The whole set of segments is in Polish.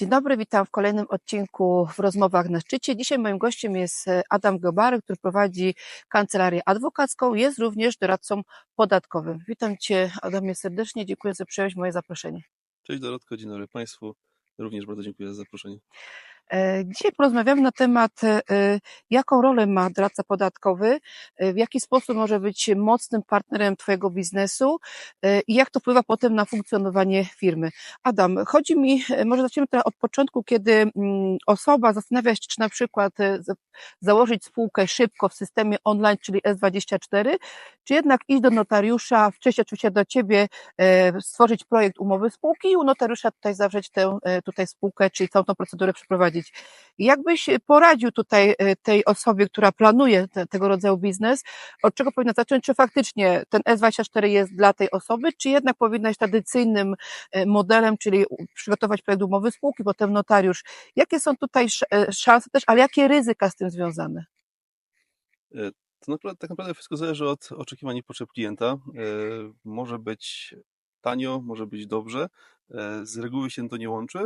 Dzień dobry, witam w kolejnym odcinku w Rozmowach na Szczycie. Dzisiaj moim gościem jest e, Adam Gobary, który prowadzi kancelarię adwokacką, jest również doradcą podatkowym. Witam Cię Adamie serdecznie, dziękuję, że przyjąłeś moje zaproszenie. Cześć Dorotko, dzień dobry Państwu. Również bardzo dziękuję za zaproszenie. E, Dzisiaj porozmawiamy na temat, e, jaką rolę ma doradca podatkowy, e, w jaki sposób może być mocnym partnerem Twojego biznesu i jak to wpływa potem na funkcjonowanie firmy. Adam, chodzi mi, może zaczniemy teraz od początku, kiedy mm, osoba zastanawia się, czy na przykład za- założyć spółkę szybko w systemie online, czyli S24, czy jednak iść do notariusza, wcześniej oczywiście do Ciebie, stworzyć projekt umowy spółki i u notariusza tutaj zawrzeć tę tutaj spółkę, czyli całą tą procedurę przeprowadzić. Jakbyś poradził tutaj e, tej osobie, która planuje te, tego rodzaju biznes, od czego powinna zacząć, czy faktycznie ten S24 jest dla tej osoby, czy jednak powinna tradycyjnym e, modelem, czyli przygotować projekt umowy spółki, potem notariusz. Jakie są tutaj sz- szanse też, ale jakie ryzyka z tym związane? To naprawdę, tak naprawdę wszystko zależy od oczekiwań i potrzeb klienta. Może być tanio, może być dobrze. Z reguły się to nie łączy.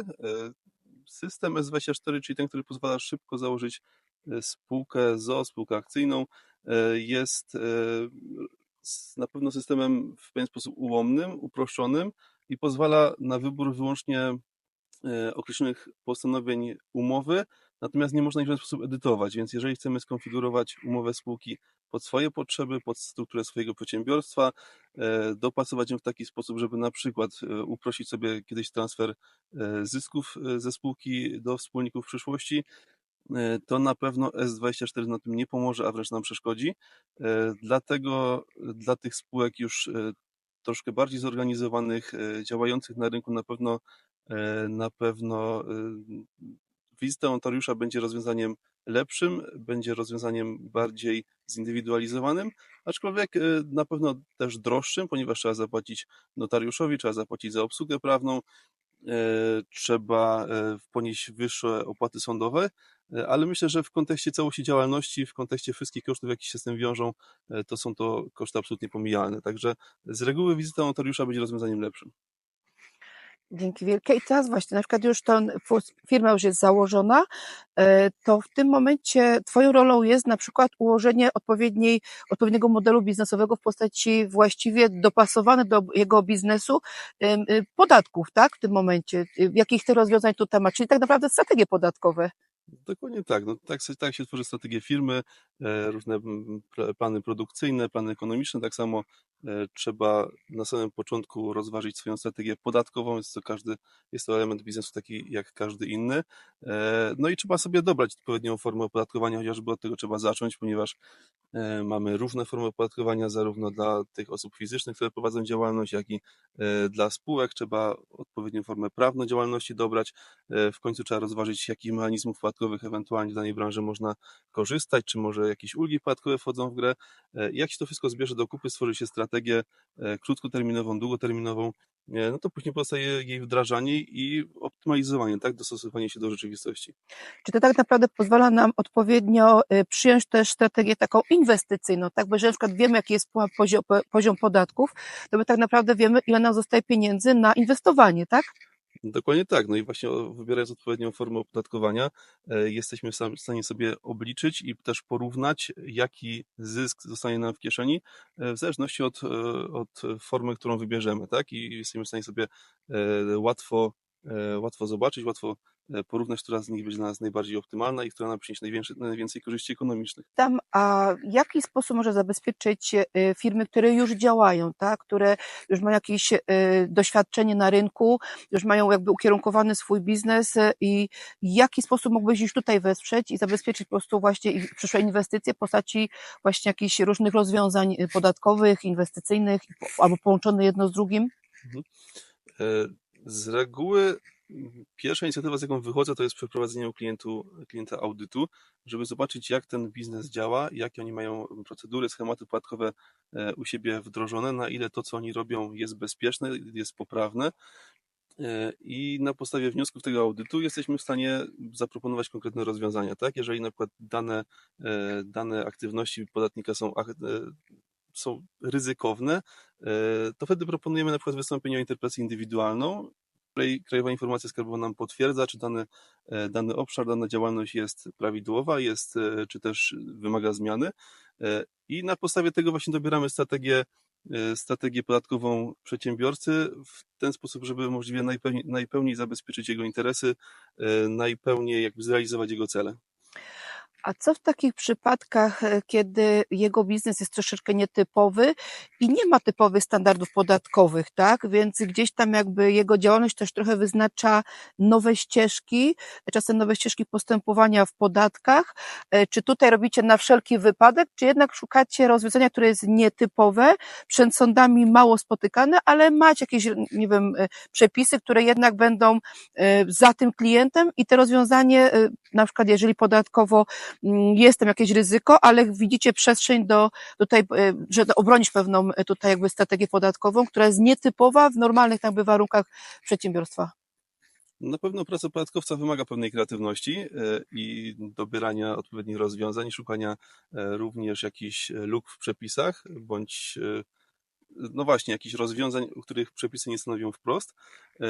System S24, czyli ten, który pozwala szybko założyć e, spółkę ZO, spółkę akcyjną, e, jest e, na pewno systemem w pewien sposób ułomnym, uproszczonym i pozwala na wybór wyłącznie określonych postanowień umowy, natomiast nie można ich w żaden sposób edytować, więc jeżeli chcemy skonfigurować umowę spółki pod swoje potrzeby, pod strukturę swojego przedsiębiorstwa, e, dopasować ją w taki sposób, żeby na przykład e, uprościć sobie kiedyś transfer e, zysków ze spółki do wspólników w przyszłości, to na pewno S24 na tym nie pomoże, a wręcz nam przeszkodzi. Dlatego dla tych spółek już troszkę bardziej zorganizowanych, działających na rynku na pewno na pewno wizyta notariusza będzie rozwiązaniem lepszym, będzie rozwiązaniem bardziej zindywidualizowanym, aczkolwiek e, na pewno też droższym, ponieważ trzeba zapłacić notariuszowi, trzeba zapłacić za obsługę prawną, e, trzeba e, ponieść wyższe opłaty sądowe, ale myślę, że w kontekście całości działalności, w kontekście wszystkich kosztów, jakie się z tym wiążą, to są to koszty absolutnie pomijalne. Także z reguły wizyta notariusza będzie rozwiązaniem lepszym. Dzięki wielkie. I teraz właśnie, na przykład już ta firma już jest założona, e, to w tym momencie Twoją rolą jest na przykład ułożenie odpowiedniej, odpowiedniego modelu biznesowego w postaci właściwie dopasowane do jego biznesu y, podatków, tak? W tym momencie. Y, Jakich Ty rozwiązań tu temat, czyli tak naprawdę strategie podatkowe. Dokładnie tak. No, tak, tak się tworzy strategię firmy, e, różne pl- plany produkcyjne, plany ekonomiczne. Tak samo e, trzeba na samym początku rozważyć swoją strategię podatkową. Jest to, każdy, jest to element biznesu taki jak każdy inny. E, No i trzeba sobie dobrać odpowiednią formę opodatkowania, chociażby od tego trzeba zacząć, ponieważ mamy różne formy opodatkowania, zarówno dla tych osób fizycznych, które prowadzą działalność, jak i e, dla spółek. Trzeba odpowiednią formę prawną działalności dobrać. E, W końcu trzeba rozważyć, jakich mechanizmów podatkowych ewentualnie w danej branży można korzystać, czy może jakieś ulgi podatkowe wchodzą w grę. E, Jak się to wszystko zbierze do kupy, stworzy się strategię e, krótkoterminową, długoterminową, e, no to później pozostaje jej wdrażanie i optymalizowanie, tak, dostosowanie się do rzeczywistości. Czy to tak naprawdę pozwala nam odpowiednio y, przyjąć też strategię taką inwestycyjną, tak? Bo jeżeli na przykład wiemy, jaki jest poziom podatków, to my tak naprawdę wiemy, ile nam zostaje pieniędzy na inwestowanie, tak? Dokładnie tak. No i właśnie wybierając odpowiednią formę opodatkowania, e, jesteśmy w stanie sobie obliczyć i też porównać, jaki zysk zostanie nam w kieszeni, e, w zależności od, e, od formy, którą wybierzemy, tak? I jesteśmy w stanie sobie łatwo, łatwo zobaczyć, łatwo porównać, która z nich będzie dla nas najbardziej optymalna i która nam przyniesie najwięcej, najwięcej korzyści ekonomicznych. Tam, a w jaki sposób może zabezpieczyć y, firmy, które już działają, tak? które już mają jakieś y, doświadczenie na rynku, już mają jakby ukierunkowany swój biznes i w jaki sposób mógłbyś już tutaj wesprzeć i zabezpieczyć po prostu właśnie przyszłe inwestycje w postaci właśnie jakichś różnych rozwiązań podatkowych, inwestycyjnych albo połączone jedno z drugim? Mhm. E, Z reguły pierwsza inicjatywa, z jaką wychodzę, to jest przeprowadzenie u klientu, klienta audytu, żeby zobaczyć, jak ten biznes działa, jakie oni mają procedury, schematy podatkowe e, u siebie wdrożone, na ile to, co oni robią, jest bezpieczne, jest poprawne. E, I na podstawie wniosków tego audytu jesteśmy w stanie zaproponować konkretne rozwiązania, tak? Jeżeli na przykład dane, e, dane aktywności podatnika są, są ryzykowne, to wtedy proponujemy na przykład wystąpienie o interpretację indywidualną, Krajowa Informacja Skarbowa nam potwierdza, czy dany, e, dany obszar, dana działalność jest prawidłowa, jest, e, czy też wymaga zmiany. E, I na podstawie tego właśnie dobieramy strategię strategię podatkową przedsiębiorcy w ten sposób, żeby możliwie najpełniej, najpełniej zabezpieczyć jego interesy, najpełniej jakby zrealizować jego cele. A co w takich przypadkach, e, kiedy jego biznes jest troszeczkę nietypowy i nie ma typowych standardów podatkowych, tak? Więc gdzieś tam jakby jego działalność też trochę wyznacza nowe ścieżki, czasem nowe ścieżki postępowania w podatkach. E, Czy tutaj robicie na wszelki wypadek, czy jednak szukacie rozwiązania, które jest nietypowe, przed sądami mało spotykane, ale macie jakieś, nie wiem, e, przepisy, które jednak będą za tym klientem i te rozwiązanie, na przykład jeżeli podatkowo mm, jest tam jakieś ryzyko, ale widzicie przestrzeń do tutaj, e, że obronić pewną e, tutaj jakby strategię podatkową, która jest nietypowa w normalnych jakby warunkach przedsiębiorstwa. Na pewno praca podatkowca wymaga pewnej kreatywności e, i dobierania odpowiednich rozwiązań, szukania również jakichś luk w przepisach, bądź no właśnie, jakichś rozwiązań, których przepisy nie stanowią wprost. E,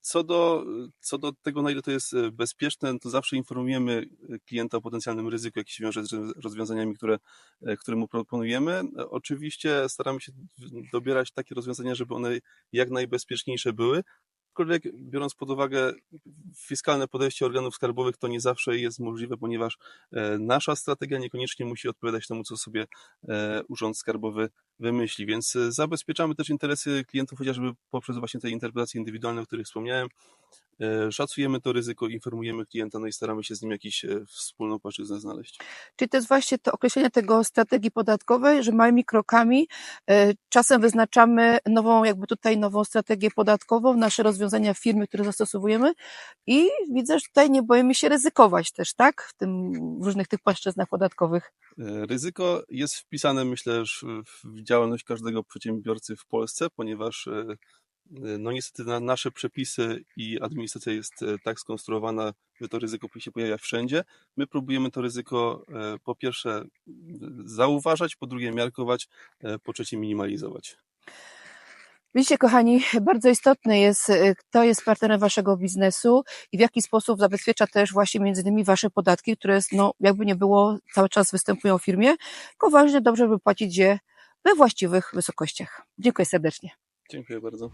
Co do, co do tego, na ile to jest e, bezpieczne, to zawsze informujemy klienta o potencjalnym ryzyku, jakie się wiąże z rozwiązaniami, które, e, które mu proponujemy. E, Oczywiście staramy się dobierać takie rozwiązania, żeby one jak najbezpieczniejsze były, Aczkolwiek biorąc pod uwagę fiskalne podejście organów skarbowych, to nie zawsze jest możliwe, ponieważ e, nasza strategia niekoniecznie musi odpowiadać temu, co sobie e, Urząd Skarbowy wymyśli. Więc e, zabezpieczamy też interesy klientów chociażby poprzez właśnie te interpretacje indywidualne, o których wspomniałem. E, Szacujemy to ryzyko, informujemy klienta, no i staramy się z nim jakąś wspólną płaszczyznę znaleźć. Czyli to jest właśnie to określenie tego strategii podatkowej, że małymi krokami e, czasem wyznaczamy nową, jakby tutaj nową strategię podatkową, nasze rozwiązania w firmie, które zastosowujemy i widzę, że tutaj nie boimy się ryzykować też, tak? W tym, w różnych tych płaszczyznach podatkowych. E, Ryzyko jest wpisane, myślę, że w działalność każdego przedsiębiorcy w Polsce, ponieważ e, no niestety na nasze przepisy i administracja jest e, tak skonstruowana, że to ryzyko się pojawia wszędzie. My próbujemy to ryzyko e, po pierwsze zauważać, po drugie miarkować, e, po trzecie minimalizować. Widzicie, kochani, bardzo istotne jest, e, kto jest partnerem waszego biznesu i w jaki sposób zabezpiecza też właśnie między innymi wasze podatki, które no, jakby nie było, cały czas występują w firmie, tylko ważne, dobrze by płacić je we właściwych wysokościach. Dziękuję serdecznie. Dziękuję bardzo.